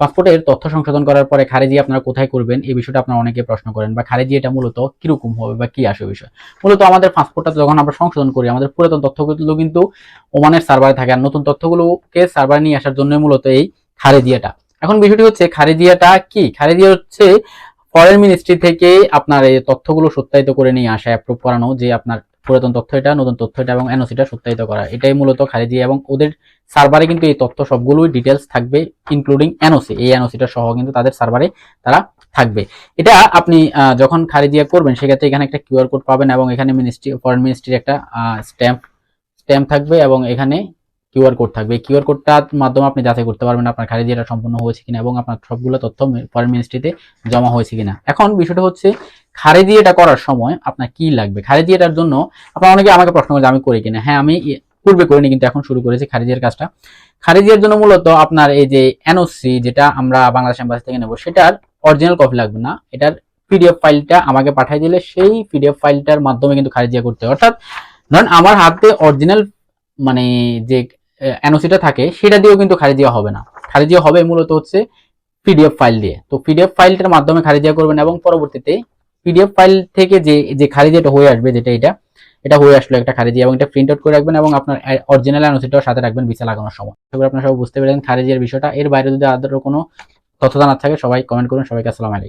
পাসপোর্টের তথ্য সংশোধন করার পরে খারেজি আপনারা কোথায় করবেন, এই বিষয়টা আপনারা অনেকে প্রশ্ন করেন, বা খারেজি এটা মূলত কীরকম হবে বা কি আসে বিষয়? মূলত আমাদের পাসপোর্টটা যখন আমরা সংশোধন করি, আমাদের পুরাতন তথ্যগুলো কিন্তু ওমানের সার্ভারে থাকে, আর নতুন তথ্যগুলোকে সার্ভারে নিয়ে আসার জন্য মূলত এই খারেজিয়াটা এখন বিষয়টি হচ্ছে খারেজিয়াটা কি? খারেজিয়া হচ্ছে ফরেন মিনিস্ট্রি থেকে আপনার এই তথ্যগুলো সত্যায়িত করে নিয়ে আসা অ্যাপ্রুভ করানো, যে আপনার পুরাতন তথ্য এটা, নতুন তথ্য এটা এবং এনওসিটা সত্যায়িত করা। এটাই মূলত খারেজিয়া এবং ওদের সার্ভারে কিন্তু এই তথ্য সবগুলোই ডিটেলস থাকবে ইনক্লুডিং এনওসি এই এনওসিটা সহ কিন্তু তাদের সার্ভারে তারা থাকবে। এটা আপনি যখন খারিজিয়া করবেন, সেক্ষেত্রে এখানে একটা কিউআর কোড পাবেন এবং এখানে মিনিস্ট্রি ফরেন মিনিস্ট্রির একটা স্ট্যাম্প স্ট্যাম্প থাকবে এবং এখানে কিউআর কোড থাকবে। কিউআর কোডটার মাধ্যমে আপনি যাচাই করতে পারবেন আপনার খারিজিয়াটা সম্পূর্ণ হয়েছে কিনা এবং আপনার সবগুলো তথ্য ফরেন মিনিস্ট্রিতে জমা হয়েছে কিনা। এখন বিষয়টা হচ্ছে খারিজিয়াটা করার সময় আপনার কি লাগবে? খারিজিয়াটার জন্য আপনার অনেকে আমাকে প্রশ্ন করে আমি করি কিনা? হ্যাঁ আমি পূর্বে করিনি, কিন্তু এখন শুরু করেছি খারিজিয়ার কাজটা। খারিজিয়ার জন্য মূলত আপনার এই যে এনওসি যেটা আমরা বাংলাদেশ এম্বাসি থেকে নেব, সেটার অরিজিনাল কপি লাগবে না। এটার পিডিএফ ফাইলটা আমাকে পাঠিয়ে দিলে সেই পিডিএফ ফাইলটার মাধ্যমে কিন্তু খারিজিয়া করতে হয়। অর্থাৎ ধরুন আমার হাতে অরিজিনাল মানে যে এনওসিটা থাকে, সেটা দিয়েও কিন্তু খারিজিয়া হবে না। খারিজিয়া হবে মূলত হচ্ছে পিডিএফ ফাইল দিয়ে। তো পিডিএফ ফাইলটার মাধ্যমে খারিজিয়া করবেন এবং পরবর্তীতে পিডিএফ ফাইল থেকে যে যে খারিজিয়াটা হয়ে আসবে, যেটা এটা এটা হয়ে আসলো একটা খারিজি এবং এটা প্রিন্ট আউট করে রাখবেন এবং আপনার অরিজিনাল অ্যানোসিটাও সাথে রাখবেন ভিসা লাগানোর সময়। এবার আপনারা সব বুঝতে পেরেছেন খারিজের বিষয়টা। এর বাইরে যদি আদারও কোনো তথ্য জানার থাকে, সবাই কমেন্ট করুন। সবাইকে আসসালামু আলাইকুম।